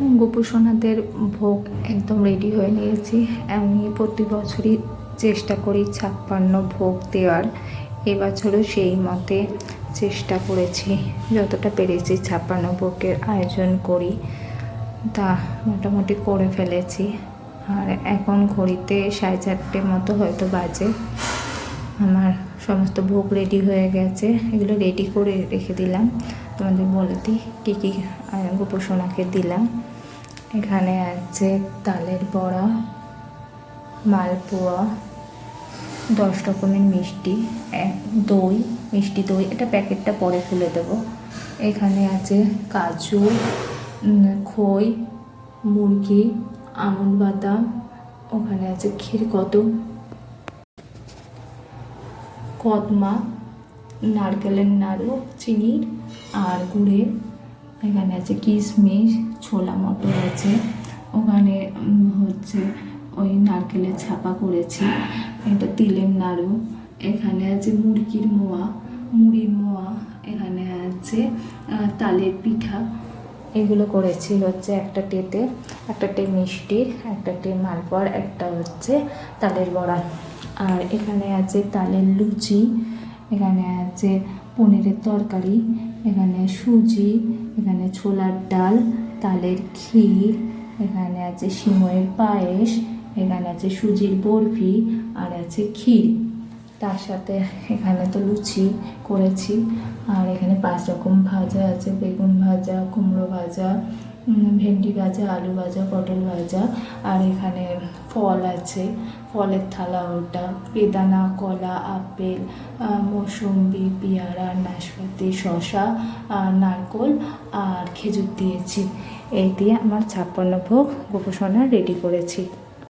গোপুসোনাদের ভোগ একদম রেডি হয়ে নিয়েছি। আমি প্রতি বছরই চেষ্টা করি ছাপ্পান্ন ভোগ দেওয়ার। এবছরও সেই মতে চেষ্টা করেছি। যতটা পেরেছি ছাপ্পান্ন ভোগের আয়োজন করি। তা মোটামুটি করে ফেলেছি। আর এখন ঘড়িতে সাড়ে চারটে মতো হয়তো বাজে। আমার সমস্ত ভোগ রেডি হয়ে গেছে। এগুলো রেডি করে রেখে দিলাম। তোমাদের বলে দিই, কী কী গোপসোনাকে দিলাম। এখানে আছে তালের বড়া, মালপোয়া, দশ রকমের মিষ্টি দই মিষ্টি দই, এটা প্যাকেটটা পরে খুলে দেবো। এখানে আছে কাজু খই, মুরগি, আমন বাদাম ওখানে আছে ক্ষীর কদম, কদমা, নারকেলের নাড়ু, চিনির আর গুড়ের এখানে আছে কিশমিশ ছোলা মটর আছে। ওখানে হচ্ছে ওই নারকেলের ছাপা করেছি। এটা তিলের নাড়ু। এখানে আছে মুরগির মোয়া। মুড়ির মোয়া। এখানে আছে তালের পিঠা। এগুলো করেছি হচ্ছে একটা টেতে। একটা টে মিষ্টির, একটা টে মালপোয়ার, একটা হচ্ছে তালের বড়া। আর এখানে আছে তালের লুচি। এখানে আছে পনিরের তরকারি। এখানে সুজি, এখানে ছোলার ডাল, তালের ক্ষীর, এখানে আছে সিময়ের পায়েস, এখানে আছে সুজির বরফি, আর আছে ক্ষীর। তার সাথে এখানে তো লুচি করেছি। আর এখানে পাঁচ রকম ভাজা আছে। বেগুন ভাজা, কুমড়ো ভাজা ভেন্ডি ভাজা, আলু ভাজা, পটল ভাজা। আর এখানে ফল আছে। ফলের থালা ওটা। বেদানা, কলা, আপেল মৌসুম্বি, পেয়ারা, নাশপাতি শশা নারকোল আর খেজুর দিয়েছি। এই দিয়ে আমার ছাপ্পান্ন ভোগ গোপসোনা রেডি করেছি।